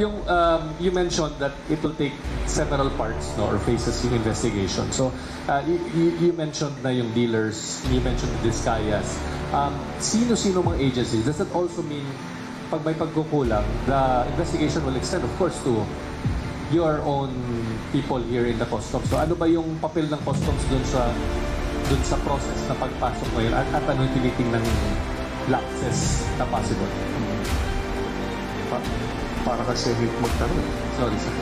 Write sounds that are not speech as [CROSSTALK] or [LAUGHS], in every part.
Yung um, you mentioned that it will take several parts no or phases yung investigation. So uh, you, you, mentioned na yung dealers, you mentioned the Discayas. Um, sino-sino mga agencies? Does that also mean pag may pagkukulang, the investigation will extend of course to your own people here in the customs. So ano ba yung papel ng customs dun sa dun sa process na pagpasok ngayon at, at ano yung tinitingnan ng lapses na possible? Pa- para kasi magtanong. Sorry, sir.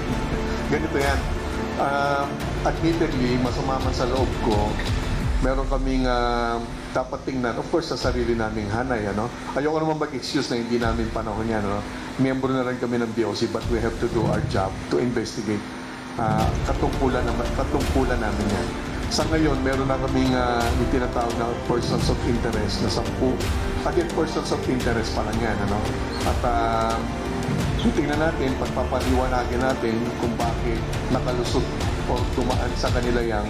[LAUGHS] Ganito yan. Um, admittedly, masama man sa loob ko, meron kaming ah, dapat tingnan, of course, sa sarili naming hanay. Ano? Ayoko naman mag-excuse na hindi namin panahon yan. Ano? Miyembro na rin kami ng BOC, but we have to do our job to investigate. Ah, katungkulan, naman, katungkulan namin yan. Sa ngayon, meron na kaming uh, yung tinatawag na persons of interest na sampu. Again, persons of interest pa lang yan. Ano? At ah, tingnan natin, pagpapaliwanagin natin kung bakit nakalusot o tumaan sa kanila yung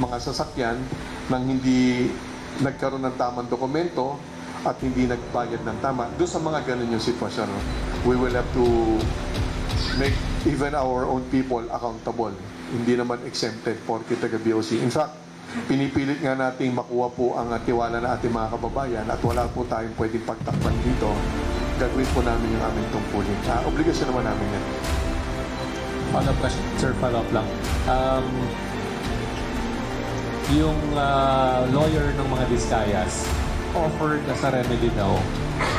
mga sasakyan nang hindi nagkaroon ng tamang dokumento at hindi nagbayad ng tama. Doon sa mga ganun yung sitwasyon, no? we will have to make even our own people accountable. Hindi naman exempted porke taga BOC. In fact, pinipilit nga nating makuha po ang tiwala ng ating mga kababayan at wala po tayong pwedeng pagtakpan dito. Gagawin po namin yung aming tungkulin. Ah, obligasyon naman namin yan. Follow-up question. Sir, follow-up lang. Um, yung ah, lawyer ng mga Discayas offered as a remedy daw,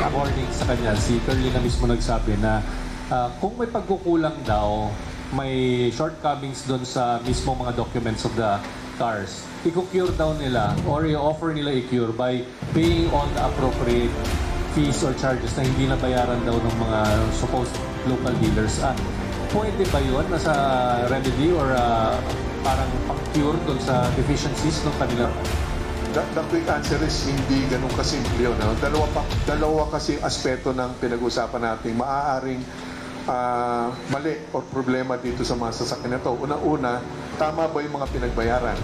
according sa kanya, si Curly na mismo nagsabi na ah, kung may pagkukulang daw, may shortcomings doon sa mismo mga documents of the cars, i-cure daw nila or i-offer nila i-cure by paying all the appropriate fees or charges na hindi nabayaran daw ng mga supposed local dealers. Ah, pwede ba yun nasa remedy or ah, parang pang-cure doon sa deficiencies ng kanila? The, the quick answer is hindi ganun kasimple yun. No? Dalawa, pa, dalawa kasi aspeto ng pinag-usapan natin. Maaaring ah, mali o problema dito sa mga sasakyan na to. Una-una, tama ba yung mga pinagbayaran?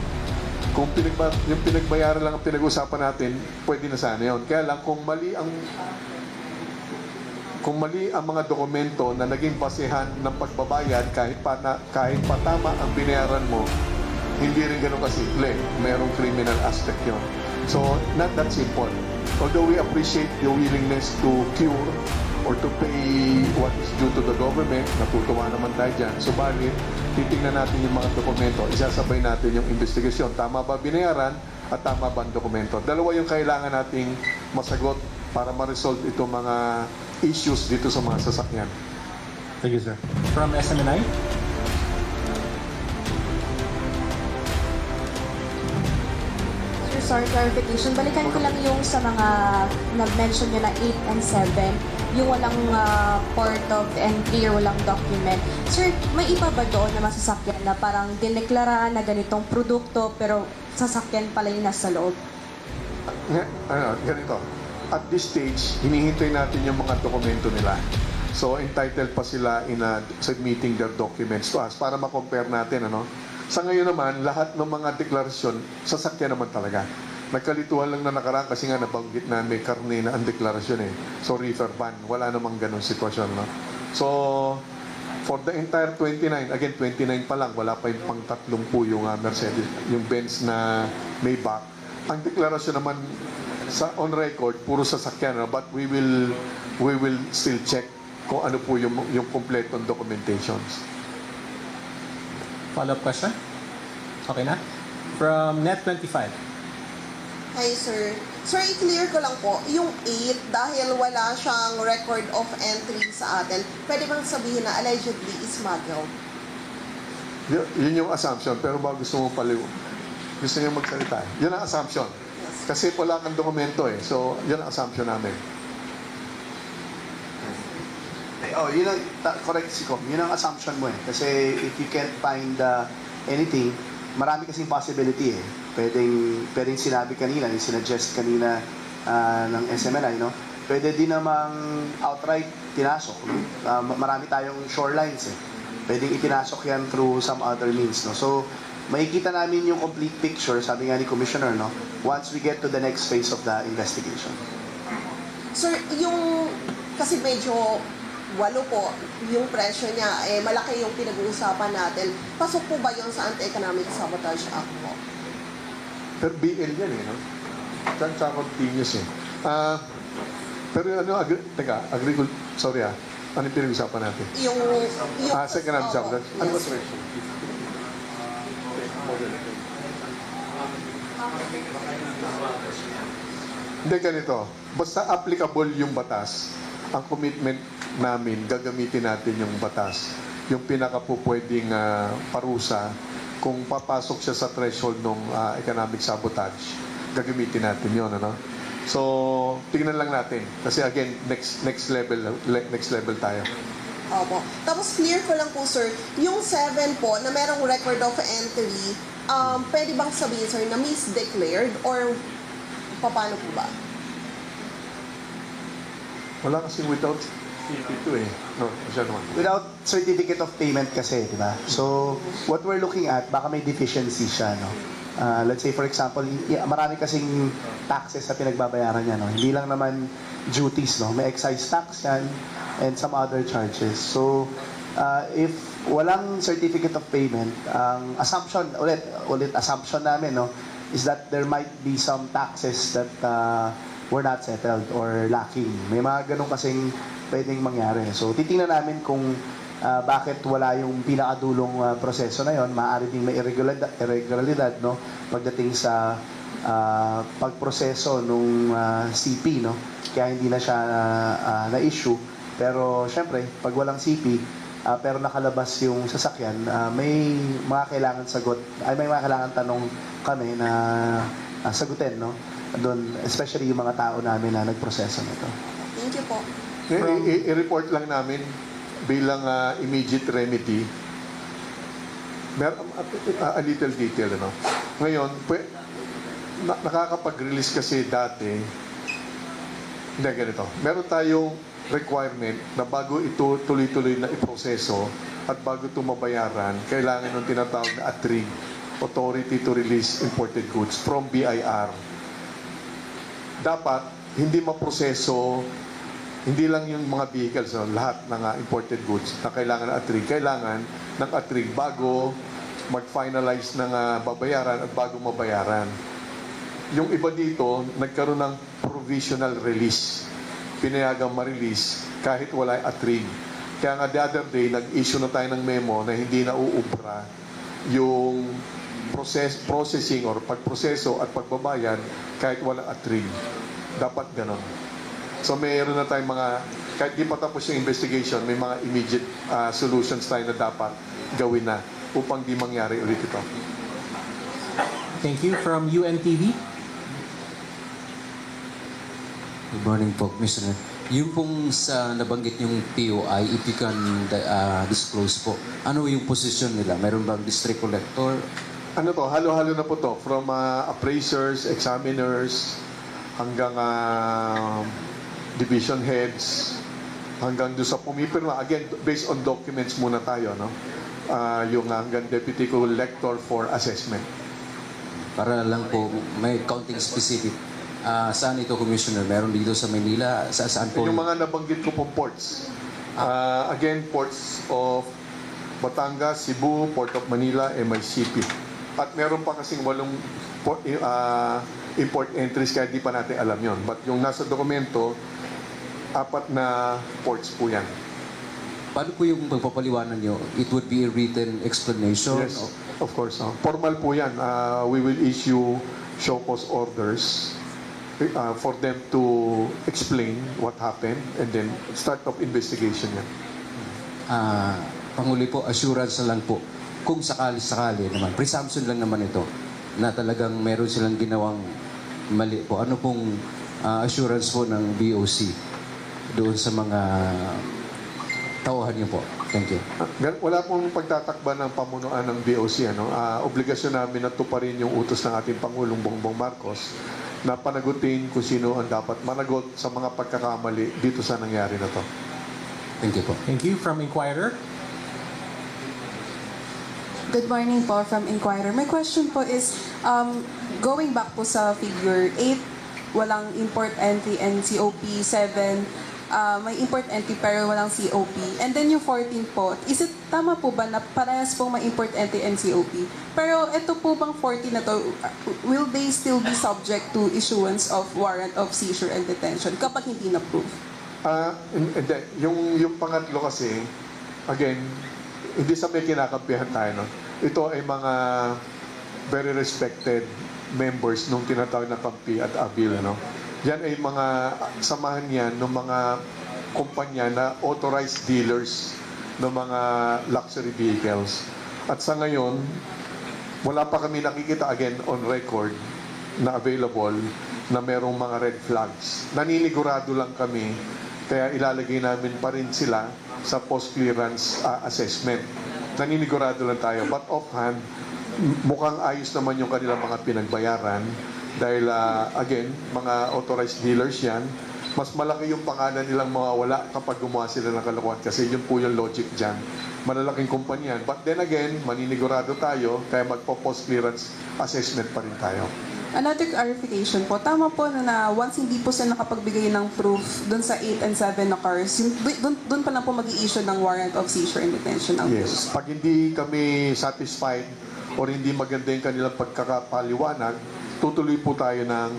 Kung pinagba, yung pinagbayaran lang ang pinag-usapan natin, pwede na sana yun. Kaya lang, kung mali ang kung mali ang mga dokumento na naging basehan ng pagbabayad kahit pa na, kahit pa tama ang binayaran mo, hindi rin ganun kasimple. Merong criminal aspect yon. So, not that simple. Although we appreciate the willingness to cure or to pay what is due to the government, natutuwa naman tayo dyan. Subalit, titingnan natin yung mga dokumento, isasabay natin yung investigasyon. Tama ba binayaran at tama ba ang dokumento? Dalawa yung kailangan nating masagot para ma-resolve itong mga issues dito sa mga sasakyan. Thank you, sir. From SMNI? Sorry, clarification. Balikan ko lang yung sa mga nag-mention nyo na 8 and 7, yung walang ah, port of entry or walang document. Sir, may iba ba doon na masasakyan na parang dineklara na ganitong produkto pero sasakyan pala yung nasa loob? Ano, ganito. At this stage, hinihintay natin yung mga dokumento nila. So, entitled pa sila in a, submitting their documents to us para ma-compare natin, ano. Sa ngayon naman, lahat ng mga deklarasyon, sasakyan naman talaga. Nagkalituhan lang na nakaraan kasi nga nabanggit na may karne na ang deklarasyon eh. So, reefer ban. Wala namang ganun sitwasyon, no. So, for the entire 29, again, 29 pa lang, wala pa yung pang tatlong po yung ah, Mercedes, yung Benz na Maybach. Ang deklarasyon naman sa on record puro sasakyan no? but we will we will still check kung ano po yung yung kompletong documentations. Follow-up question? Okay na? From Net25. Hi, sir. Sir, i-clear ko lang po, yung 8, dahil wala siyang record of entry sa atin, pwede bang sabihin na allegedly is smuggled? Y- yun yung assumption pero ba gusto mo paliw gusto niyo magsalita yun ang assumption kasi wala kang dokumento eh so yun ang assumption namin Oh, yun ang, ta- correct si Com. Yun ang assumption mo eh. Kasi if you can't find uh, anything, marami kasing possibility eh. Pwedeng, pwedeng sinabi kanina, yung sinuggest kanina uh, ng SMNI, no? Pwede din namang outright pinasok. No? Uh, ma- marami tayong shorelines eh. Pwedeng ipinasok yan through some other means, no? So, makikita namin yung complete picture, sabi nga ni Commissioner, no? Once we get to the next phase of the investigation. Sir, yung, kasi medyo walo po yung presyo niya, eh malaki yung pinag-uusapan natin. Pasok po ba yun sa Anti-Economic Sabotage Act po? Pero BL yan eh, no? Tsaka tsaka continuous eh. Ah, pero ano, agri- teka, agricul, sorry ah, ano yung pinag-usapan natin? Yung, yung Ah, second half Opo, sabotage. Ano yes. threshold? Hindi ganito. Basta applicable yung batas, ang commitment namin, gagamitin natin yung batas. Yung pinaka po pwedeng ah, parusa kung papasok siya sa threshold ng ah, economic sabotage, gagamitin natin yon ano? So, tingnan lang natin. Kasi again, next next level le- next level tayo. Opo. Tapos clear ko lang po sir, yung 7 po na merong record of entry, um, pwede bang sabihin sir na misdeclared or paano po ba? Wala kasi without CP2 eh. No, siya naman. Without certificate of payment kasi, di ba? So, what we're looking at, baka may deficiency siya, no? Ah, let's say, for example, marami kasing taxes sa pinagbabayaran niya, no? Hindi lang naman duties, no? May excise tax yan and some other charges. So, ah, if walang certificate of payment, ang assumption, ulit, ulit assumption namin, no? Is that there might be some taxes that ah, were not settled or lacking. May mga ganun kasing pwedeng mangyari. So, titingnan namin kung ah, bakit wala yung pinakadulong ah, proseso na yon. Maaari ding may irregulalidad no? pagdating sa ah, pagproseso nung ah, CP. No? Kaya hindi na siya ah, ah, na-issue. Pero, syempre, pag walang CP, ah, pero nakalabas yung sasakyan, ah, may mga kailangan sagot, ay may mga kailangan tanong kami na ah, sagutin, no? Doon, especially yung mga tao namin na nagproseso nito. Thank you po. I- i- I-report lang namin bilang ah, immediate remedy. Mer a, a little detail, ano? Ngayon, pwe, na, nakakapag-release kasi dati, hindi, ganito. Meron tayong requirement na bago ito tuloy-tuloy na iproseso at bago ito mabayaran, kailangan ng tinatawag na ATRIG, Authority to Release Imported Goods, from BIR. Dapat, hindi maproseso hindi lang yung mga vehicles, no, lahat ng ah, imported goods na kailangan ng ATRIG, kailangan ng ATRIG bago mag-finalize ng ah, babayaran at bago mabayaran. Yung iba dito, nagkaroon ng provisional release. Pinayagang ma-release kahit wala ATRIG. Kaya nga the other day, nag-issue na tayo ng memo na hindi na uubra yung process, processing or pagproseso at pagbabayad kahit wala ATRIG. Dapat ganon. So mayroon na tayong mga, kahit di pa tapos yung investigation, may mga immediate ah, solutions tayo na dapat gawin na upang di mangyari ulit ito. Thank you. From UNTV? Good morning po, Commissioner. Yung pong sa nabanggit yung POI, if you can uh, disclose po, ano yung position nila? Meron bang district collector? Ano to, halo-halo na po to. From ah, appraisers, examiners, hanggang ah, division heads, hanggang doon sa pumipirma. Again, based on documents muna tayo, no? Ah, yung hanggang deputy collector for assessment. Para lang po, may counting specific. Ah, saan ito, Commissioner? Meron dito sa Manila? Sa, saan po? Yung mga nabanggit ko pong ports. Ah, again, ports of Batangas, Cebu, Port of Manila, MICP. At meron pa kasing walong port, ah, import entries kaya di pa natin alam yon. But yung nasa dokumento, apat na ports po yan. Paano po yung pagpapaliwanan nyo? It would be a written explanation? Yes, of course. ah. formal po yan. Ah, we will issue show cause orders ah, for them to explain what happened and then start of investigation yan. Ah, Panguli po, assurance lang po. Kung sakali-sakali naman, presumption lang naman ito, na talagang meron silang ginawang mali po. Ano pong ah, assurance po ng BOC doon sa mga tauhan niyo po? Thank you. Gan- Wala pong pagtatakba ng pamunuan ng BOC. Ano? Ah, obligasyon namin na tuparin yung utos ng ating Pangulong Bongbong Marcos na panagutin kung sino ang dapat managot sa mga pagkakamali dito sa nangyari na to. Thank you po. Thank you. From Inquirer? Good morning po from Inquirer. My question po is, um, going back po sa figure 8, walang import entry and COP 7, uh, may import entry pero walang COP. And then yung 14 po, is it tama po ba na parehas pong may import entry and COP? Pero ito po bang 14 na to, uh, will they still be subject to issuance of warrant of seizure and detention kapag hindi na-prove? Hindi. Yung, yung pangatlo kasi, again, hindi sa may kinakampihan tayo, no? Ito ay mga very respected members nung tinatawag na Pampi at Abil, no? Yan ay mga samahan yan ng mga kumpanya na authorized dealers ng mga luxury vehicles. At sa ngayon, wala pa kami nakikita again on record na available na merong mga red flags. Naninigurado lang kami kaya ilalagay namin pa rin sila sa post-clearance ah, assessment. Naninigurado lang tayo. But offhand, mukhang ayos naman yung kanilang mga pinagbayaran dahil ah, again, mga authorized dealers yan. Mas malaki yung pangalan nilang mawawala kapag gumawa sila ng kalokohan kasi yun po yung logic dyan. Malalaking kumpanya. But then again, maninigurado tayo kaya magpo-post clearance assessment pa rin tayo. Another clarification po, tama po na, na once hindi po sila nakapagbigay ng proof dun sa 8 and 7 na cars, dun pa lang po mag issue ng warrant of seizure and detention ng Yes. Pag hindi kami satisfied or hindi maganda yung kanilang pagkakapaliwanag, tutuloy po tayo ng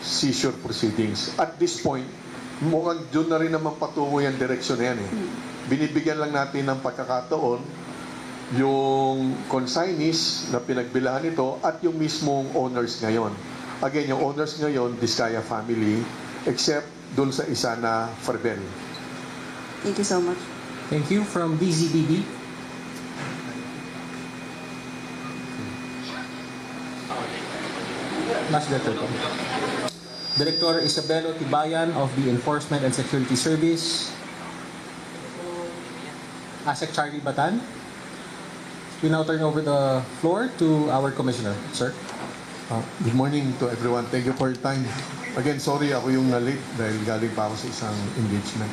seizure proceedings. At this point, mukhang doon na rin naman patungo yung direksyon na yan eh. Binibigyan lang natin ng pagkakataon yung consignees na pinagbilahan nito at yung mismong owners ngayon. Again, yung owners ngayon, Diskaya family, except doon sa isa na Farbel. Thank you so much. Thank you from DZBB. Mas po. Director Isabelo Tibayan of the Enforcement and Security Service. ASEC Charlie Batan. We now turn over the floor to our Commissioner. Sir. Ah, good morning to everyone. Thank you for your time. Again, sorry ako yung na-late dahil galing pa ako sa isang engagement.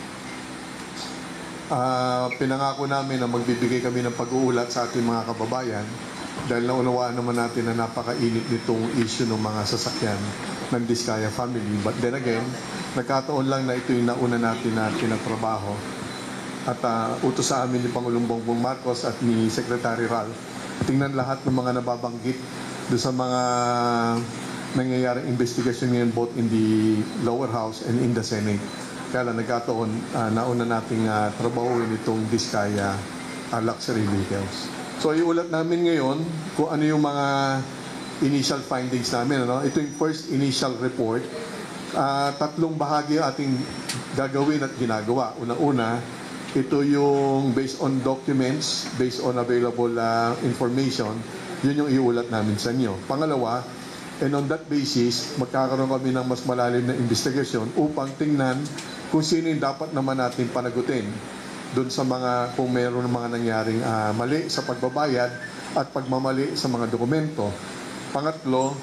Ah, pinangako namin na magbibigay kami ng pag-uulat sa ating mga kababayan dahil naunawaan naman natin na napakainit nitong issue ng mga sasakyan ng Diskaya family. But then again, nagkataon lang na ito yung nauna natin na tinatrabaho at ah, utos sa amin ni Pangulong Bongbong Marcos at ni Secretary Ralph tingnan lahat ng mga nababanggit do sa mga nangyayaring investigasyon ngayon both in the lower house and in the Senate. Kaya lang nagkataon, ah, nauna nating uh, trabahuin itong Diskaya ah, luxury vehicles. So iulat namin ngayon kung ano yung mga initial findings namin. Ano? Ito yung first initial report. Ah, tatlong bahagi ating gagawin at ginagawa. Una-una, ito yung based on documents, based on available uh, information, yun yung iulat namin sa inyo. Pangalawa, and on that basis, magkakaroon kami ng mas malalim na investigasyon upang tingnan kung sino yung dapat naman natin panagutin doon sa mga, kung meron mga nangyaring ah, mali sa pagbabayad at pagmamali sa mga dokumento. Pangatlo,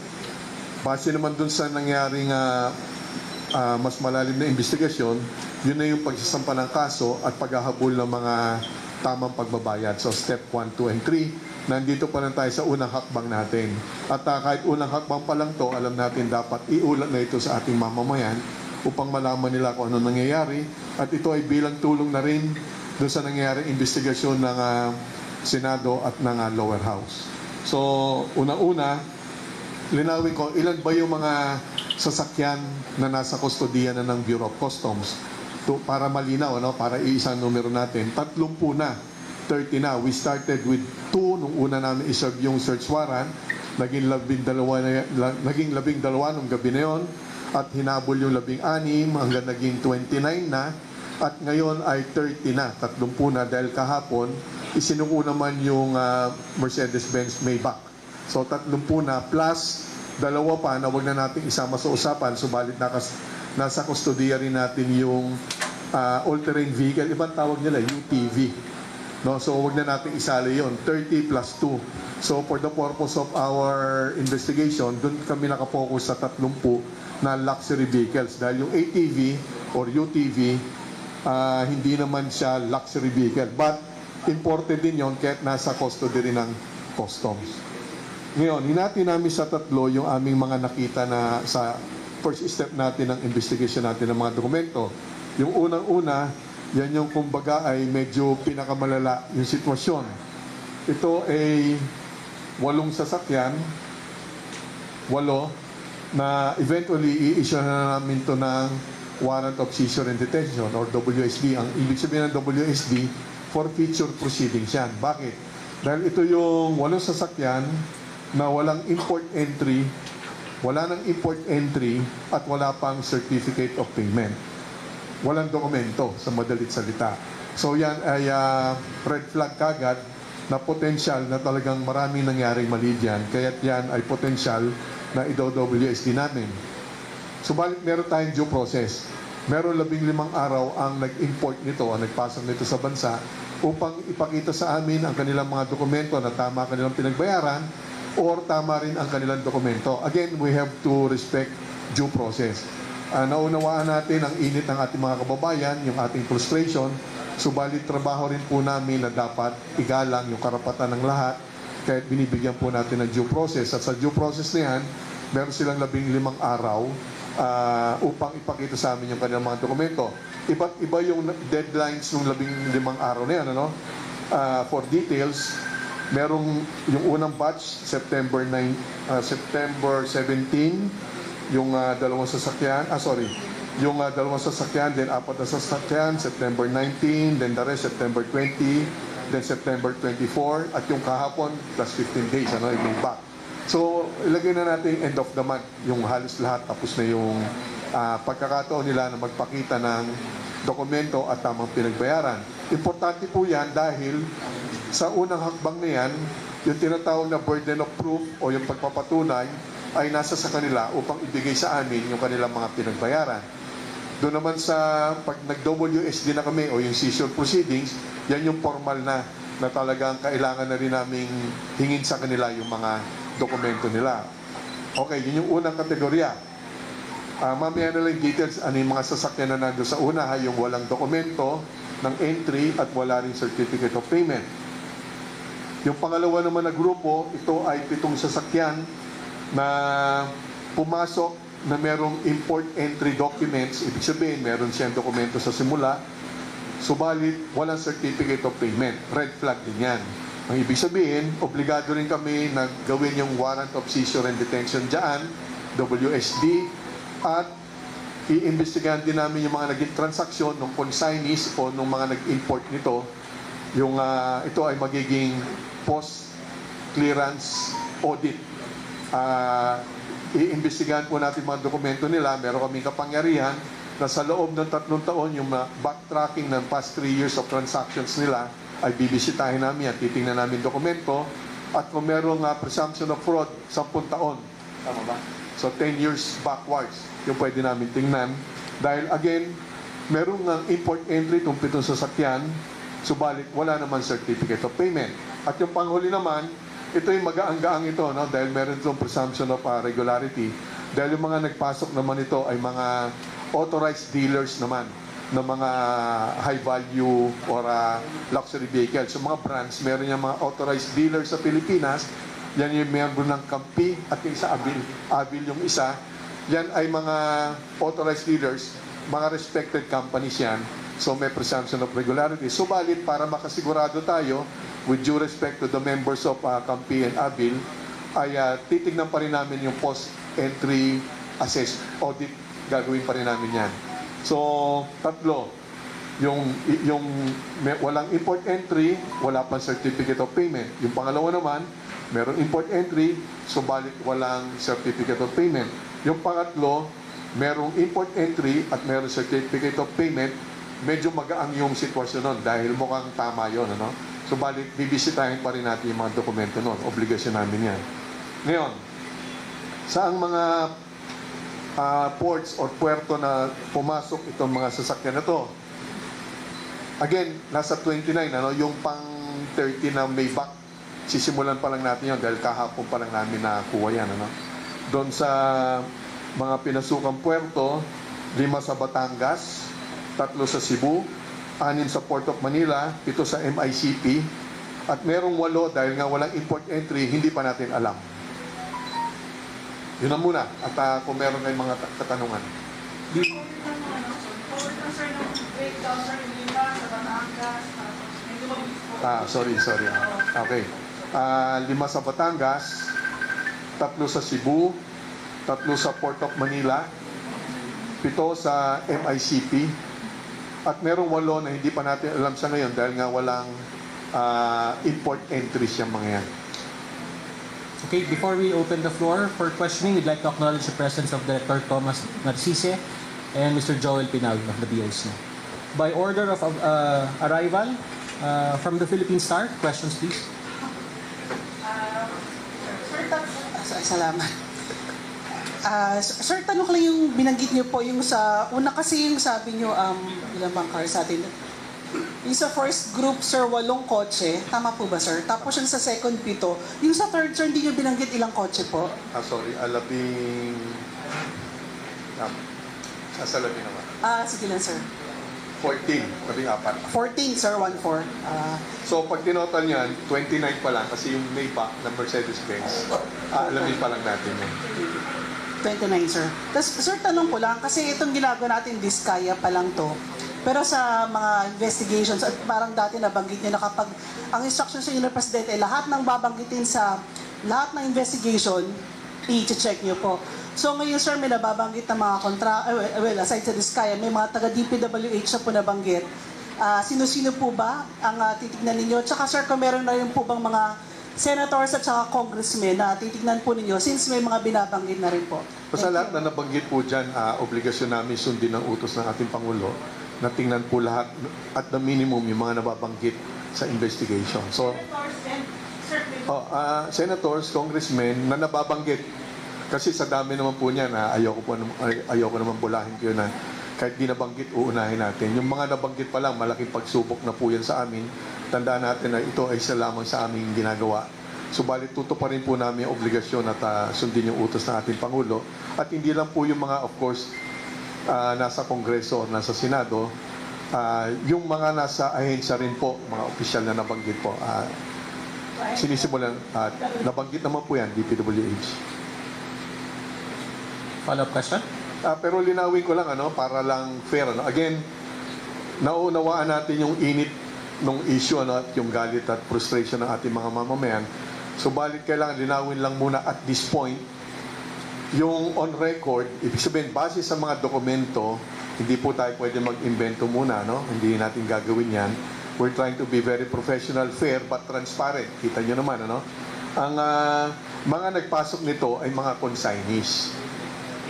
base naman doon sa nangyaring ah, ah, mas malalim na investigasyon, yun na yung pagsasampa ng kaso at paghahabol ng mga tamang pagbabayad. So step 1, 2, and 3, nandito pa lang tayo sa unang hakbang natin. At ah, kahit unang hakbang pa lang to, alam natin dapat iulat na ito sa ating mamamayan upang malaman nila kung ano nangyayari. At ito ay bilang tulong na rin doon sa nangyayaring investigasyon ng ah, Senado at ng ah, lower house. So, unang-una, linawin ko, ilan ba yung mga sasakyan na nasa kustodiya na ng Bureau of Customs? To, para malinaw, ano, para iisang numero natin, tatlong po na, 30 na. We started with 2 nung una namin iserve yung search warrant. Naging labing dalawa, na, naging labing dalawa nung gabi na yun. At hinabol yung labing anim hanggang naging 29 na. At ngayon ay 30 na, 30 na dahil kahapon isinuko naman yung ah, Mercedes-Benz Maybach. So 30 na plus dalawa pa na wag na nating isama sa usapan subalit nakas, nasa kustodiya rin natin yung ah, all-terrain vehicle, ibang tawag nila UTV. No, so wag na nating isali yon 30 plus 2. So for the purpose of our investigation, doon kami nakapokus sa 30 na luxury vehicles dahil yung ATV or UTV ah, hindi naman siya luxury vehicle but imported din yon kahit nasa custody rin ng customs. Ngayon, hinati namin sa tatlo yung aming mga nakita na sa first step natin ng investigation natin ng mga dokumento. Yung unang-una, yan yung kumbaga ay medyo pinakamalala yung sitwasyon. Ito ay walong sasakyan, walo, na eventually i-issue na namin to ng warrant of seizure and detention or WSD. Ang ibig sabihin ng WSD, for future proceedings yan. Bakit? Dahil ito yung walong sasakyan na walang import entry, wala ng import entry at wala pang certificate of payment. Walang dokumento sa madalit salita. So yan ay ah, red flag kagad na potensyal na talagang maraming nangyaring mali dyan. Kaya't yan ay potensyal na i-WSD namin. Subalit meron tayong due process. Meron labing limang araw ang nag-import nito, ang nagpasok nito sa bansa upang ipakita sa amin ang kanilang mga dokumento na tama kanilang pinagbayaran or tama rin ang kanilang dokumento. Again, we have to respect due process. Ah, naunawaan natin ang init ng ating mga kababayan, yung ating frustration, subalit trabaho rin po namin na dapat igalang yung karapatan ng lahat kahit binibigyan po natin ng due process. At sa due process na yan, meron silang labing limang araw ah, upang ipakita sa amin yung kanilang mga dokumento. Iba't iba yung deadlines ng labing limang araw na yan. Ano? Ah, for details, merong yung unang batch, September 9, ah, September 17, yung ah, dalawang sasakyan, ah sorry, yung ah, dalawang sasakyan, then apat na sasakyan, September 19, then the rest, September 20, then September 24, at yung kahapon, plus 15 days, ano, yung back. So, ilagay na natin end of the month, yung halos lahat, tapos na yung ah, pagkakataon nila na magpakita ng dokumento at tamang pinagbayaran. Importante po yan dahil sa unang hakbang na yan, yung tinatawag na burden of proof o yung pagpapatunay ay nasa sa kanila upang ibigay sa amin yung kanilang mga pinagbayaran. Doon naman sa pag nag-WSD na kami o yung seizure proceedings, yan yung formal na na talagang kailangan na rin naming hingin sa kanila yung mga dokumento nila. Okay, yun yung unang kategorya. Ah, mamaya na lang details ano yung mga sasakyan na nandun sa una ha, yung walang dokumento ng entry at wala rin certificate of payment. Yung pangalawa naman na grupo, ito ay pitong sasakyan na pumasok na merong import entry documents, ibig sabihin meron siyang dokumento sa simula, subalit walang certificate of payment. Red flag din yan. Ang ibig sabihin, obligado rin kami na gawin yung warrant of seizure and detention dyan, WSD, at iimbestigahan din namin yung mga naging transaksyon ng consignees o ng mga nag-import nito. Yung ah, ito ay magiging post-clearance audit. Ah, iimbestigahan po natin mga dokumento nila. Meron kaming kapangyarihan na sa loob ng tatlong taon, yung backtracking ng past three years of transactions nila ay bibisitahin namin at titingnan namin dokumento. At kung merong ah, presumption of fraud, 10 taon. Tama ba? So 10 years backwards, yung pwede namin tingnan. Dahil again, merong ang import entry itong pitong sasakyan, subalit wala naman certificate of payment. At yung panghuli naman, ito yung magaang-gaang ito, no? dahil meron itong presumption of uh, regularity. Dahil yung mga nagpasok naman ito ay mga authorized dealers naman ng mga high value or uh, luxury vehicles. So mga brands, meron yung mga authorized dealers sa Pilipinas. Yan yung member ng Kampi at yung isa Abil. Abil yung isa. Yan ay mga authorized dealers, mga respected companies yan. So may presumption of regularity. Subalit para makasigurado tayo, with due respect to the members of uh, Kampi and Abil, ay uh, titignan pa rin namin yung post-entry assess audit. Gagawin pa rin namin yan. So, tatlo. Yung, yung may, walang import entry, wala pang certificate of payment. Yung pangalawa naman, meron import entry, subalit walang certificate of payment. Yung pangatlo, merong import entry at merong certificate of payment, medyo magaang yung sitwasyon nun dahil mukhang tama yon ano? Subalit, bibisitahin pa rin natin yung mga dokumento nun. Obligasyon namin yan. Ngayon, saang mga ah, ports or puerto na pumasok itong mga sasakyan na to. Again, nasa 29, ano, yung pang 30 na may back, sisimulan pa lang natin yun dahil kahapon pa lang namin nakakuha yan. Ano. Doon sa mga pinasukang puerto, lima sa Batangas, tatlo sa Cebu, anim sa Port of Manila, pito sa MICP, At merong walo dahil nga walang import entry, hindi pa natin alam. Yun na muna. At ah, kung meron kayong mga ta- katanungan. Ah, sorry, sorry. Okay. Ah, lima sa Batangas, tatlo sa Cebu, tatlo sa Port of Manila, pito sa MICP, at merong walo na hindi pa natin alam sa ngayon dahil nga walang ah, import entries yung mga yan. Okay, before we open the floor for questioning, we'd like to acknowledge the presence of Director Thomas Narcisse and Mr. Joel Pinal of the BOC. By order of uh, arrival uh, from the Philippine Star, questions please. Sir, ta- ah, salamat. Ah, sir, tanong ko lang yung binanggit niyo po yung sa, una kasi yung sabi niyo, um, ilan bang car sa atin? Yung sa first group, sir, walong kotse. Tama po ba, sir? Tapos yung sa second, pito. Yung sa third, sir, hindi niyo binanggit ilang kotse po. Ah, sorry, alabing... Um, sa labing naman. Ah, sige lang, sir. 14, labing apat. 14, sir, 1-4. Ah, So pag tinotal niyan, 29 pa lang kasi yung Maybach ng Mercedes-Benz, ah, alamin pa lang natin yun. 29, sir. Tapos, sir, tanong ko lang, kasi itong ginagawa natin, Diskaya pa lang to. Pero sa mga investigations, at parang dati nabanggit niyo na kapag ang instruction sa inyo Presidente, lahat ng babanggitin sa lahat ng investigation, i-check niyo po. So ngayon, sir, may nababanggit na mga kontra, eh, well, aside sa Diskaya, may mga taga-DPWH na po nabanggit. Ah, sino-sino po ba ang ah, titignan ninyo? Tsaka, sir, kung meron na rin po bang mga senators at saka congressmen na titignan po ninyo since may mga binabanggit na rin po. Basta lahat na nabanggit po dyan, ah, obligasyon namin sundin ang utos ng ating Pangulo na tingnan po lahat at the minimum yung mga nababanggit sa investigation. So, oh, ah, senators, congressmen na nababanggit kasi sa dami naman po niyan, ah, ayoko, po, ay- ayoko naman bulahin ko yun na kahit di nabanggit, uunahin natin. Yung mga nabanggit pa lang, malaking pagsubok na po yan sa amin. Tandaan natin na ito ay isa lamang sa aming ginagawa. Subalit tuto pa rin po namin ang obligasyon at ah, sundin yung utos ng ating Pangulo. At hindi lang po yung mga, of course, ah, nasa Kongreso o nasa Senado, ah, yung mga nasa ahensya rin po, mga opisyal na nabanggit po, ah, sinisimulan at nabanggit naman po yan, DPWH. Follow-up question? Ah, pero linawin ko lang ano para lang fair ano. Again, nauunawaan natin yung init ng issue ano at yung galit at frustration ng ating mga mamamayan. Subalit kailangan linawin lang muna at this point yung on record, ibig sabihin base sa mga dokumento, hindi po tayo pwede mag-invento muna, no? Hindi natin gagawin 'yan. We're trying to be very professional, fair, but transparent. Kita nyo naman, ano? Ang ah, mga nagpasok nito ay mga consignees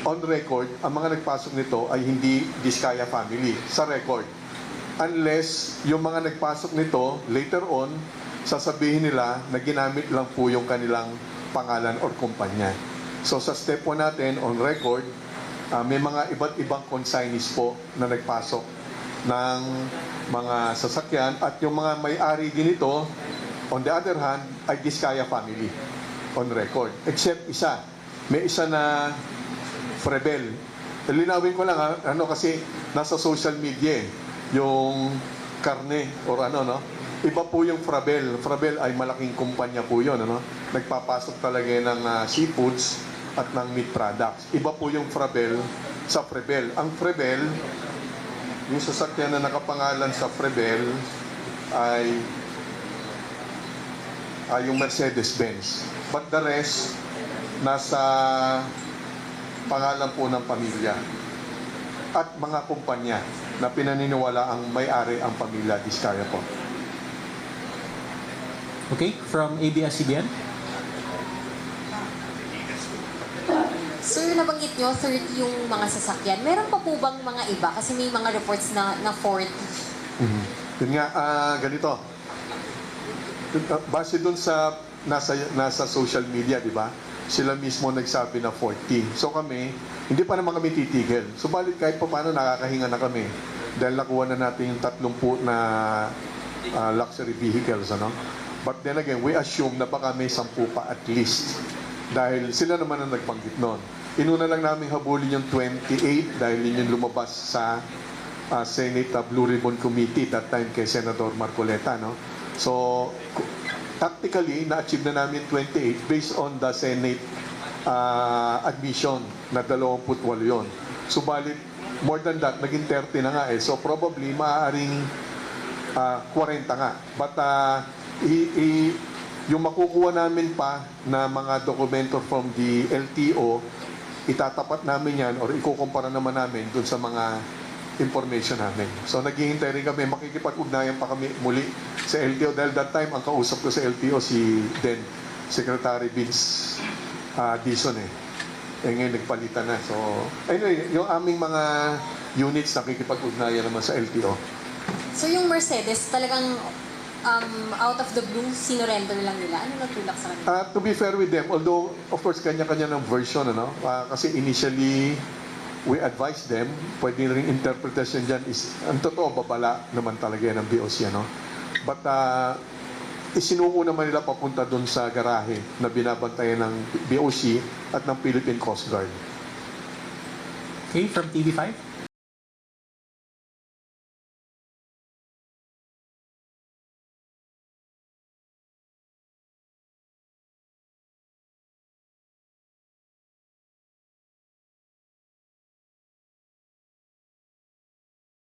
on record, ang mga nagpasok nito ay hindi Diskaya family sa record. Unless yung mga nagpasok nito later on, sasabihin nila na ginamit lang po yung kanilang pangalan or kumpanya. So sa step 1 natin on record, ah, may mga iba't ibang consignees po na nagpasok ng mga sasakyan at yung mga may-ari din ito, on the other hand, ay Diskaya family on record. Except isa. May isa na Frebel. Linawin ko lang ano kasi nasa social media eh, yung karne or ano no. Iba po yung Frabel. Frabel ay malaking kumpanya po 'yon ano. Nagpapasok talaga ng ah, seafoods at ng meat products. Iba po yung Frabel sa Frebel. Ang Frebel, yung sasakyan na nakapangalan sa Frebel ay ay yung Mercedes-Benz. But the rest, nasa pangalan po ng pamilya at mga kumpanya na pinaniniwala ang may-ari ang pamilya Diskaya po. Okay, from ABS-CBN. Sir, nabanggit nyo, 30 yung mga sasakyan. Meron pa po bang mga iba? Kasi may mga reports na, na 40. Yun nga, ah, ganito. Base dun sa nasa nasa social media, di ba? Sila mismo nagsabi na 40. So kami, hindi pa naman kami titigil. Subalit kahit pa paano nakakahinga na kami. Dahil nakuha na natin yung 30 na ah, luxury vehicles, ano? But then again, we assume na baka may 10 pa at least. Dahil sila naman ang nagbanggit noon. Inuna lang namin habulin yung 28 dahil yun yung lumabas sa uh, Senate uh, Blue Ribbon Committee that time kay Senator Marcoleta no so tactically, na-achieve na namin 28 based on the Senate ah, admission na 28 yon. Subalit, more than that, naging 30 na nga eh. So probably, maaaring ah, 40 nga. But ah, i- i- yung makukuha namin pa na mga dokumento from the LTO, itatapat namin yan or ikukumpara naman namin dun sa mga information namin. So naghihintay rin kami, makikipag-ugnayan pa kami muli sa LTO dahil that time ang kausap ko sa LTO si then Secretary Vince ah, Dizon eh. Eh ngayon nagpalitan na. So anyway, yung aming mga units nakikipag-ugnayan naman sa LTO. So yung Mercedes, talagang um, out of the blue, sinorender lang nila. Ano natulak sa kanila? Uh, to be fair with them, although of course kanya-kanya ng version, ano, Ah, kasi initially we advised them, pwede rin interpretation dyan is, ang totoo, babala naman talaga yan ng BOC, ano. But uh, isinuko naman nila papunta doon sa garahe na binabantayan ng BOC at ng Philippine Coast Guard. Okay, from TV5.